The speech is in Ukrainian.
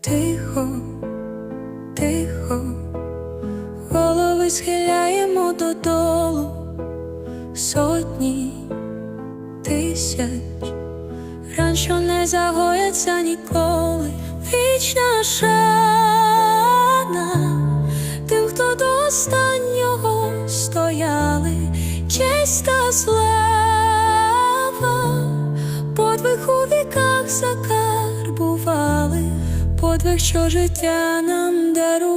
Тихо, тихо, голови схиляємо додолу. Сотні тисяч, ран, що не загояться ніколи, вічна шана останнього стояли, честь та слава, подвиг у віках закарбували, подвиг, що життя нам дарував.